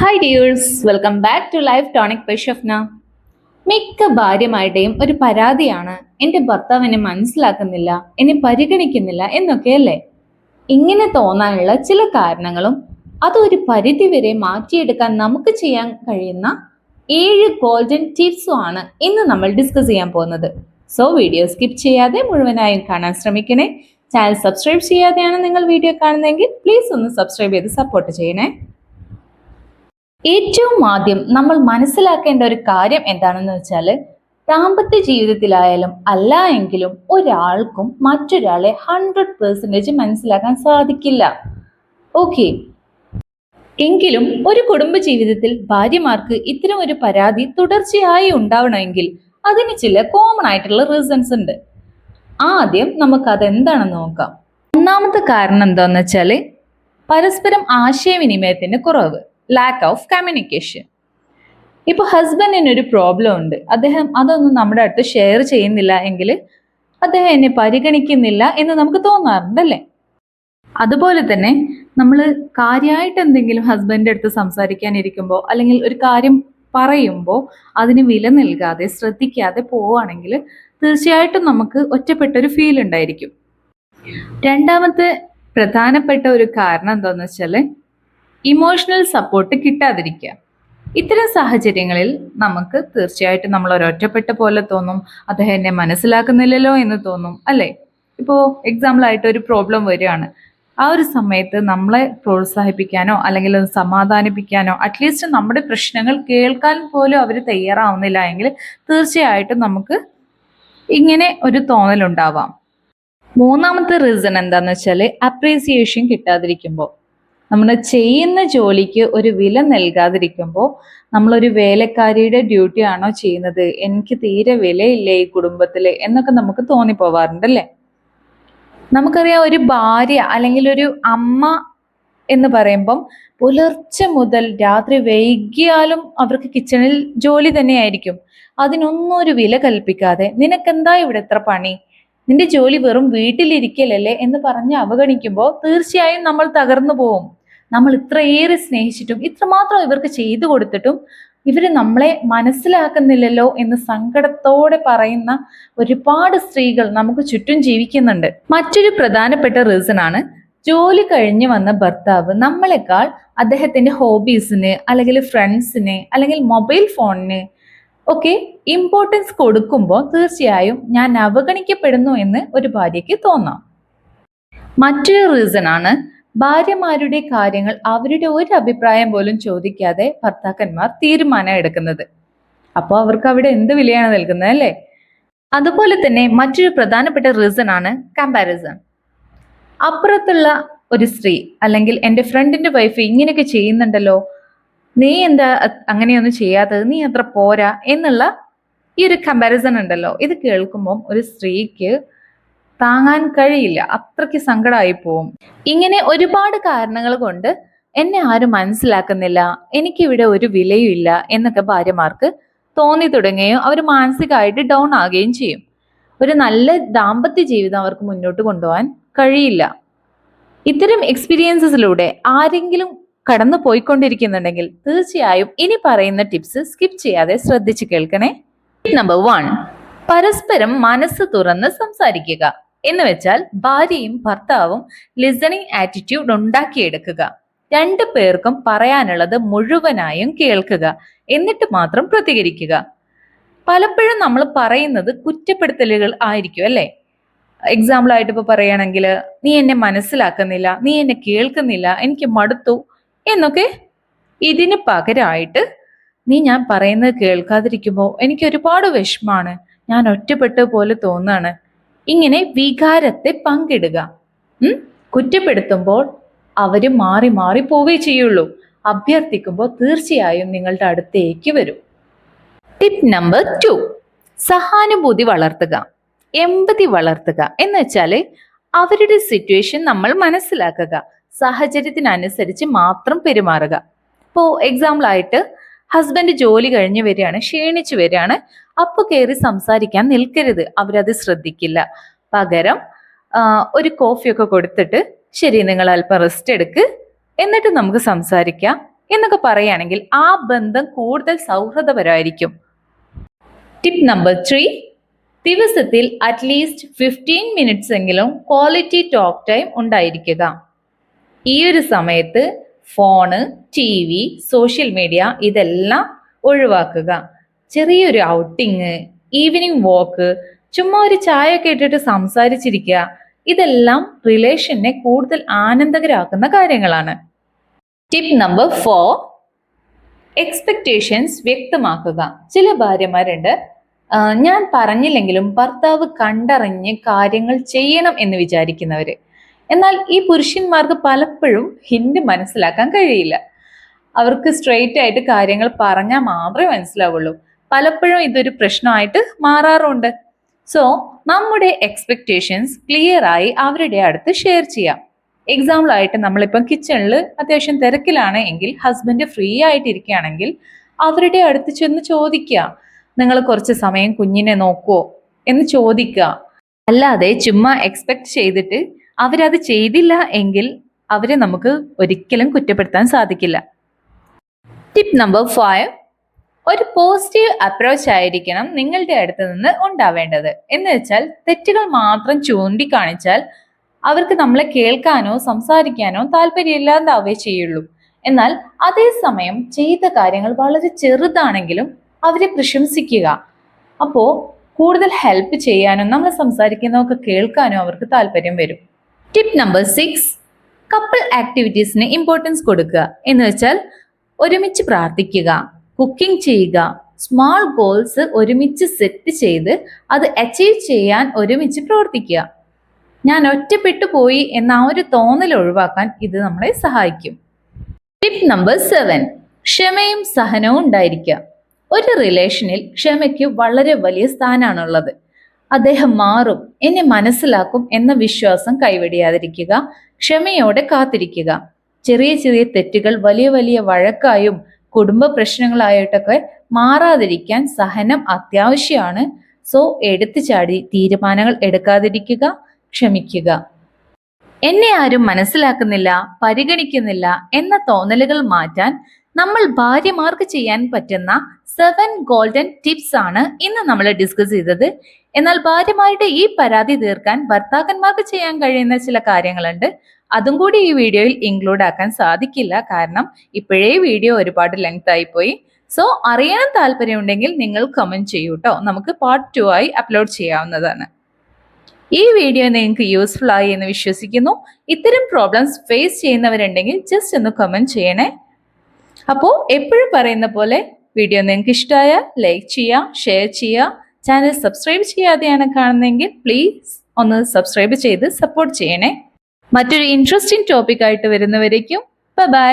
Hi dears welcome back to life tonic by Shafna മിക്ക ഭാര്യമാരുടെയും ഒരു പരാതിയാണ് എന്റെ ഭർത്താവ് എന്നെ മനസ്സിലാക്കുന്നില്ല എന്നെ പരിഗണിക്കുന്നില്ല എന്നൊക്കെയല്ലേ ഇങ്ങനെ തോന്നാനുള്ള ചില കാരണങ്ങളും അതൊരു പരിധിവരെ വരെ മാറ്റിയെടുക്കാൻ നമുക്ക് ചെയ്യാൻ കഴിയുന്ന ഏഴ് ഗോൾഡൻ ടിപ്സും ആണ് ഇന്ന് നമ്മൾ ഡിസ്കസ് ചെയ്യാൻ പോകുന്നത്. സോ വീഡിയോ സ്കിപ്പ് ചെയ്യാതെ മുഴുവനായും കാണാൻ ശ്രമിക്കണേ. ചാനൽ സബ്സ്ക്രൈബ് ചെയ്യാതെയാണ് നിങ്ങൾ വീഡിയോ കാണുന്നതെങ്കിൽ പ്ലീസ് ഒന്ന് സബ്സ്ക്രൈബ് ചെയ്ത് സപ്പോർട്ട് ചെയ്യണേ. ഏറ്റവും ആദ്യം നമ്മൾ മനസ്സിലാക്കേണ്ട ഒരു കാര്യം എന്താണെന്ന് വെച്ചാൽ ദാമ്പത്യ ജീവിതത്തിലായാലും അല്ല എങ്കിലും ഒരാൾക്കും മറ്റൊരാളെ ഹൺഡ്രഡ് പെർസെന്റേജ് മനസ്സിലാക്കാൻ സാധിക്കില്ല. ഓക്കെ എങ്കിലും ഒരു കുടുംബ ജീവിതത്തിൽ ഭാര്യമാർക്ക് ഇത്തരം ഒരു പരാതി തുടർച്ചയായി ഉണ്ടാവണമെങ്കിൽ അതിന് ചില കോമൺ ആയിട്ടുള്ള റീസൺസ് ഉണ്ട്. ആദ്യം നമുക്ക് അതെന്താണെന്ന് നോക്കാം. ഒന്നാമത്തെ കാരണം എന്താണെന്ന് വെച്ചാൽ പരസ്പരം ആശയവിനിമയത്തിന്റെ കുറവ്. ലാക്ക് ഓഫ് കമ്മ്യൂണിക്കേഷൻ ഇപ്പൊ ഹസ്ബൻഡിന് ഒരു പ്രോബ്ലം ഉണ്ട്. അദ്ദേഹം അതൊന്നും നമ്മുടെ അടുത്ത് ഷെയർ ചെയ്യുന്നില്ല എങ്കിൽ അദ്ദേഹം എന്നെ പരിഗണിക്കുന്നില്ല എന്ന് നമുക്ക് തോന്നാറുണ്ട് അല്ലേ? അതുപോലെ തന്നെ നമ്മൾ കാര്യമായിട്ട് എന്തെങ്കിലും ഹസ്ബൻഡിന്റെ അടുത്ത് സംസാരിക്കാനിരിക്കുമ്പോൾ അല്ലെങ്കിൽ ഒരു കാര്യം പറയുമ്പോൾ അതിന് വില നൽകാതെ ശ്രദ്ധിക്കാതെ പോവുകയാണെങ്കിൽ തീർച്ചയായിട്ടും നമുക്ക് ഒറ്റപ്പെട്ട ഒരു ഫീൽ ഉണ്ടായിരിക്കും. രണ്ടാമത്തെ പ്രധാനപ്പെട്ട ഒരു കാരണം എന്താണെന്ന് വെച്ചാൽ ഇമോഷണൽ സപ്പോർട്ട് കിട്ടാതിരിക്കുക. ഇത്തരം സാഹചര്യങ്ങളിൽ നമുക്ക് തീർച്ചയായിട്ടും നമ്മൾ ഒരൊറ്റപ്പെട്ട പോലെ തോന്നും അദ്ദേഹം എന്നെ മനസ്സിലാക്കുന്നില്ലല്ലോ എന്ന് തോന്നും അല്ലേ? ഇപ്പോൾ എക്സാമ്പിൾ ആയിട്ട് ഒരു പ്രോബ്ലം വരികയാണ്. ആ ഒരു സമയത്ത് നമ്മളെ പ്രോത്സാഹിപ്പിക്കാനോ അല്ലെങ്കിൽ ഒന്ന് സമാധാനിപ്പിക്കാനോ അറ്റ്ലീസ്റ്റ് നമ്മുടെ പ്രശ്നങ്ങൾ കേൾക്കാൻ പോലും അവർ തയ്യാറാവുന്നില്ല എങ്കിൽ തീർച്ചയായിട്ടും നമുക്ക് ഇങ്ങനെ ഒരു തോന്നലുണ്ടാവാം. മൂന്നാമത്തെ റീസൺ എന്താണെന്ന് വെച്ചാൽ അപ്രീസിയേഷൻ കിട്ടാതിരിക്കുമ്പോൾ നമ്മൾ ചെയ്യുന്ന ജോലിക്ക് ഒരു വില നൽകാതിരിക്കുമ്പോൾ നമ്മളൊരു വേലക്കാരിയുടെ ഡ്യൂട്ടി ആണോ ചെയ്യുന്നത്? എനിക്ക് തീരെ വിലയില്ലേ ഈ കുടുംബത്തിൽ എന്നൊക്കെ നമുക്ക് തോന്നിപ്പോവാറുണ്ട് അല്ലേ? നമുക്കറിയാം ഒരു ഭാര്യ അല്ലെങ്കിൽ ഒരു അമ്മ എന്ന് പറയുമ്പം പുലർച്ചെ മുതൽ രാത്രി വൈകിയാലും അവർക്ക് കിച്ചണിൽ ജോലി തന്നെയായിരിക്കും. അതിനൊന്നും ഒരു വില കൽപ്പിക്കാതെ നിനക്കെന്താ ഇവിടെ എത്ര പണി? നിന്റെ ജോലി വെറും വീട്ടിലിരിക്കലല്ലേ എന്ന് പറഞ്ഞ് അവഗണിക്കുമ്പോൾ തീർച്ചയായും നമ്മൾ തകർന്നു പോവും. നമ്മൾ ഇത്രയേറെ സ്നേഹിച്ചിട്ടും ഇത്രമാത്രം ഇവർക്ക് ചെയ്തു കൊടുത്തിട്ടും ഇവർ നമ്മളെ മനസ്സിലാക്കുന്നില്ലല്ലോ എന്ന് സങ്കടത്തോടെ പറയുന്ന ഒരുപാട് സ്ത്രീകൾ നമുക്ക് ചുറ്റും ജീവിക്കുന്നുണ്ട്. മറ്റൊരു പ്രധാനപ്പെട്ട റീസൺ ആണ് ജോലി കഴിഞ്ഞ് വന്ന ഭർത്താവ് നമ്മളെക്കാൾ അദ്ദേഹത്തിന്റെ ഹോബീസിന് അല്ലെങ്കിൽ ഫ്രണ്ട്സിന് അല്ലെങ്കിൽ മൊബൈൽ ഫോണിന് ഒക്കെ ഇമ്പോർട്ടൻസ് കൊടുക്കുമ്പോൾ തീർച്ചയായും ഞാൻ അവഗണിക്കപ്പെടുന്നു എന്ന് ഒരു ഭാര്യയ്ക്ക് തോന്നാം. മറ്റൊരു റീസൺ ആണ് ഭാര്യമാരുടെ കാര്യങ്ങൾ അവരുടെ ഒരു അഭിപ്രായം പോലും ചോദിക്കാതെ ഭർത്താക്കന്മാർ തീരുമാനം എടുക്കുന്നത്. അപ്പോൾ അവർക്ക് അവിടെ എന്ത് വിലയാണ് നൽകുന്നത് അല്ലേ? അതുപോലെ തന്നെ മറ്റൊരു പ്രധാനപ്പെട്ട റീസൺ ആണ് കമ്പാരിസൺ അപ്പുറത്തുള്ള ഒരു സ്ത്രീ അല്ലെങ്കിൽ എന്റെ ഫ്രണ്ടിന്റെ വൈഫ് ഇങ്ങനെയൊക്കെ ചെയ്യുന്നുണ്ടല്ലോ നീ എന്താ അങ്ങനെയൊന്നും ചെയ്യാത്തത് നീ അത്ര പോരാ എന്നുള്ള ഈ ഒരു കമ്പാരിസൺ ഉണ്ടല്ലോ. ഇത് കേൾക്കുമ്പം ഒരു സ്ത്രീക്ക് താങ്ങാൻ കഴിയില്ല. അത്രയ്ക്ക് സങ്കടമായി പോവും. ഇങ്ങനെ ഒരുപാട് കാരണങ്ങൾ കൊണ്ട് എന്നെ ആരും മനസ്സിലാക്കുന്നില്ല. എനിക്കിവിടെ ഒരു വിലയും ഇല്ല എന്നൊക്കെ ഭാര്യമാർക്ക് തോന്നി തുടങ്ങുകയും അവർ മാനസികമായിട്ട് ഡൗൺ ആകുകയും ചെയ്യും. ഒരു നല്ല ദാമ്പത്യ ജീവിതം അവർക്ക് മുന്നോട്ട് കൊണ്ടുപോകാൻ കഴിയില്ല. ഇത്തരം എക്സ്പീരിയൻസസിലൂടെ ആരെങ്കിലും കടന്നു പോയിക്കൊണ്ടിരിക്കുന്നുണ്ടെങ്കിൽ തീർച്ചയായും ഇനി പറയുന്ന ടിപ്സ് സ്കിപ്പ് ചെയ്യാതെ ശ്രദ്ധിച്ചു കേൾക്കണേ. നമ്പർ വൺ പരസ്പരം മനസ്സ് തുറന്ന് സംസാരിക്കുക. എന്ന് വെച്ചാൽ ഭാര്യയും ഭർത്താവും ലിസണിങ് ആറ്റിറ്റ്യൂഡ് ഉണ്ടാക്കിയെടുക്കുക. രണ്ടു പേർക്കും പറയാനുള്ളത് മുഴുവനായും കേൾക്കുക. എന്നിട്ട് മാത്രം പ്രതികരിക്കുക. പലപ്പോഴും നമ്മൾ പറയുന്നത് കുറ്റപ്പെടുത്തലുകൾ ആയിരിക്കും അല്ലേ? എക്സാമ്പിൾ ആയിട്ട് ഇപ്പൊ പറയുകയാണെങ്കിൽ നീ എന്നെ മനസ്സിലാക്കുന്നില്ല നീ എന്നെ കേൾക്കുന്നില്ല എനിക്ക് മടുത്തു എന്നൊക്കെ ഇതിന് പകരമായിട്ട് നീ ഞാൻ പറയുന്നത് കേൾക്കാതിരിക്കുമ്പോൾ എനിക്ക് ഒരുപാട് വിഷമാണ് ഞാൻ ഒറ്റപ്പെട്ട പോലെ തോന്നാണ് ഇങ്ങനെ വികാരത്തെ പങ്കിടുക. കുറ്റപ്പെടുത്തുമ്പോൾ അവർ മാറി മാറി പോവേ ചെയ്യുള്ളൂ. അഭ്യർത്ഥിക്കുമ്പോൾ തീർച്ചയായും നിങ്ങളുടെ അടുത്തേക്ക് വരും. ടിപ്പ് നമ്പർ ടു സഹാനുഭൂതി വളർത്തുക. എമ്പതി വളർത്തുക. എന്ന് വെച്ചാൽ അവരുടെ സിറ്റുവേഷൻ നമ്മൾ മനസ്സിലാക്കുക. സാഹചര്യത്തിനനുസരിച്ച് മാത്രം പെരുമാറുക. ഇപ്പോ എക്സാമ്പിൾ ആയിട്ട് ഹസ്ബൻഡ് ജോലി കഴിഞ്ഞ് വരികയാണ് ക്ഷീണിച്ചു വരികയാണ്. അപ്പൊ കയറി സംസാരിക്കാൻ നിൽക്കരുത്. അവരത് ശ്രദ്ധിക്കില്ല. പകരം ഒരു കോഫിയൊക്കെ കൊടുത്തിട്ട് ശരി നിങ്ങൾ അല്പം റെസ്റ്റ് എടുക്ക്. എന്നിട്ട് നമുക്ക് സംസാരിക്കാം. എന്നൊക്കെ പറയുകയാണെങ്കിൽ ആ ബന്ധം കൂടുതൽ സൗഹൃദപരമായിരിക്കും. ടിപ്പ് നമ്പർ ത്രീ ദിവസത്തിൽ അറ്റ്ലീസ്റ്റ് ഫിഫ്റ്റീൻ മിനിറ്റ്സ് എങ്കിലും ക്വാളിറ്റി ടോക്ക് ടൈം ഉണ്ടായിരിക്കുക. ഈ ഒരു സമയത്ത് phone T V social media ഇതെല്ലാം ഒഴിവാക്കുക. ചെറിയൊരു ഔട്ടിങ് ഈവനിങ് വാക്ക് ചുമ്മാ ഒരു ചായ ഒക്കെ ഇട്ടിട്ട് സംസാരിച്ചിരിക്കുക ഇതെല്ലാം റിലേഷനെ കൂടുതൽ ആനന്ദകരാക്കുന്ന കാര്യങ്ങളാണ്. ടിപ്പ് നമ്പർ ഫോർ എക്സ്പെക്ടേഷൻസ് വ്യക്തമാക്കുക. ചില ഭാര്യമാരുണ്ട് ഞാൻ പറഞ്ഞില്ലെങ്കിലും ഭർത്താവ് കണ്ടറിഞ്ഞ് കാര്യങ്ങൾ ചെയ്യണം എന്ന് വിചാരിക്കുന്നവര്. എന്നാൽ ഈ പുരുഷന്മാർക്ക് പലപ്പോഴും ഹിന്റ് മനസ്സിലാക്കാൻ കഴിയില്ല. അവർക്ക് സ്ട്രെയിറ്റ് ആയിട്ട് കാര്യങ്ങൾ പറഞ്ഞാൽ മാത്രമേ മനസ്സിലാവുള്ളൂ. പലപ്പോഴും ഇതൊരു പ്രശ്നമായിട്ട് മാറാറുണ്ട്. സോ നമ്മുടെ എക്സ്പെക്ടേഷൻസ് ക്ലിയർ ആയി അവരുടെ അടുത്ത് ഷെയർ ചെയ്യാം. എക്സാമ്പിൾ ആയിട്ട് നമ്മളിപ്പം കിച്ചണിൽ അത്യാവശ്യം തിരക്കിലാണ് എങ്കിൽ ഹസ്ബൻഡ് ഫ്രീ ആയിട്ടിരിക്കുകയാണെങ്കിൽ അവരുടെ അടുത്ത് ചെന്ന് ചോദിക്കുക. നിങ്ങൾ കുറച്ച് സമയം കുഞ്ഞിനെ നോക്കുമോ എന്ന് ചോദിക്കുക. അല്ലാതെ ചുമ്മാ എക്സ്പെക്ട് ചെയ്തിട്ട് അവരത് ചെയ്തില്ല എങ്കിൽ അവരെ നമുക്ക് ഒരിക്കലും കുറ്റപ്പെടുത്താൻ സാധിക്കില്ല. ടിപ്പ് നമ്പർ ഫൈവ് ഒരു പോസിറ്റീവ് അപ്രോച്ച് ആയിരിക്കണം നിങ്ങളുടെ അടുത്ത് നിന്ന് ഉണ്ടാവേണ്ടത്. എന്ന് വെച്ചാൽ തെറ്റുകൾ മാത്രം ചൂണ്ടിക്കാണിച്ചാൽ അവർക്ക് നമ്മളെ കേൾക്കാനോ സംസാരിക്കാനോ താല്പര്യമില്ലാതാവേ ചെയ്യുള്ളൂ. എന്നാൽ അതേസമയം ചെയ്ത കാര്യങ്ങൾ വളരെ ചെറുതാണെങ്കിലും അവരെ പ്രശംസിക്കുക. അപ്പോൾ കൂടുതൽ ഹെൽപ്പ് ചെയ്യാനോ നമ്മൾ സംസാരിക്കുന്നതൊക്കെ കേൾക്കാനോ അവർക്ക് താല്പര്യം വരും. ടിപ്പ് നമ്പർ സിക്സ് കപ്പിൾ ആക്ടിവിറ്റീസിന് ഇമ്പോർട്ടൻസ് കൊടുക്കുക. എന്ന് വെച്ചാൽ ഒരുമിച്ച് പ്രാർത്ഥിക്കുക കുക്കിംഗ് ചെയ്യുക സ്മോൾ ഗോൾസ് ഒരുമിച്ച് സെറ്റ് ചെയ്ത് അത് അച്ചീവ് ചെയ്യാൻ ഒരുമിച്ച് പ്രവർത്തിക്കുക. ഞാൻ ഒറ്റപ്പെട്ടു പോയി എന്ന ആ ഒരു തോന്നൽ ഒഴിവാക്കാൻ ഇത് നമ്മളെ സഹായിക്കും. ടിപ്പ് നമ്പർ സെവൻ ക്ഷമയും സഹനവും ഉണ്ടായിരിക്കുക. ഒരു റിലേഷനിൽ ക്ഷമയ്ക്ക് വളരെ വലിയ സ്ഥാനമാണുള്ളത്. അദ്ദേഹം മാറും. എന്നെ മനസ്സിലാക്കും എന്ന വിശ്വാസം കൈവെടിയാതിരിക്കുക ക്ഷമയോടെ കാത്തിരിക്കുക. ചെറിയ ചെറിയ തെറ്റുകൾ വലിയ വലിയ വഴക്കായും കുടുംബ പ്രശ്നങ്ങളായിട്ടൊക്കെ മാറാതിരിക്കാൻ സഹനം അത്യാവശ്യമാണ്. സോ എടുത്തു ചാടി തീരുമാനങ്ങൾ എടുക്കാതിരിക്കുക ക്ഷമിക്കുക. എന്നെ ആരും മനസ്സിലാക്കുന്നില്ല പരിഗണിക്കുന്നില്ല എന്ന തോന്നലുകൾ മാറ്റാൻ നമ്മൾ ഭാര്യമാർക്ക് ചെയ്യാൻ പറ്റുന്ന സെവൻ ഗോൾഡൻ ടിപ്സ് ആണ് ഇന്ന് നമ്മൾ ഡിസ്കസ് ചെയ്തത്. എന്നാൽ ഭാര്യമാരുടെ ഈ പരാതി തീർക്കാൻ ഭർത്താക്കന്മാർക്ക് ചെയ്യാൻ കഴിയുന്ന ചില കാര്യങ്ങളുണ്ട്. അതും കൂടി ഈ വീഡിയോയിൽ ഇൻക്ലൂഡ് ആക്കാൻ സാധിക്കില്ല. കാരണം ഇപ്പോഴേ വീഡിയോ ഒരുപാട് ലെങ്ത് ആയിപ്പോയി സോ അറിയാൻ താല്പര്യമുണ്ടെങ്കിൽ നിങ്ങൾ കമന്റ് ചെയ്യൂ കേട്ടോ നമുക്ക് പാർട്ട് ടു ആയി അപ്ലോഡ് ചെയ്യാവുന്നതാണ്. ഈ വീഡിയോ നിങ്ങൾക്ക് യൂസ്ഫുൾ ആയി എന്ന് വിശ്വസിക്കുന്നു. ഇത്തരം പ്രോബ്ലംസ് ഫേസ് ചെയ്യുന്നവരുണ്ടെങ്കിൽ ജസ്റ്റ് ഒന്ന് കമന്റ് ചെയ്യണേ. അപ്പോൾ എപ്പോഴും പറയുന്ന പോലെ വീഡിയോ നിങ്ങൾക്ക് ഇഷ്ടമായാൽ ലൈക്ക് ചെയ്യുക ഷെയർ ചെയ്യുക ചാനൽ സബ്സ്ക്രൈബ് ചെയ്യാതെയാണ് കാണുന്നതെങ്കിൽ പ്ലീസ് ഒന്ന് സബ്സ്ക്രൈബ് ചെയ്ത് സപ്പോർട്ട് ചെയ്യണേ. മറ്റൊരു ഇൻട്രസ്റ്റിംഗ് ടോപ്പിക്കായിട്ട് വരുന്നവരേക്കും വരുന്നവരേക്കും ബൈ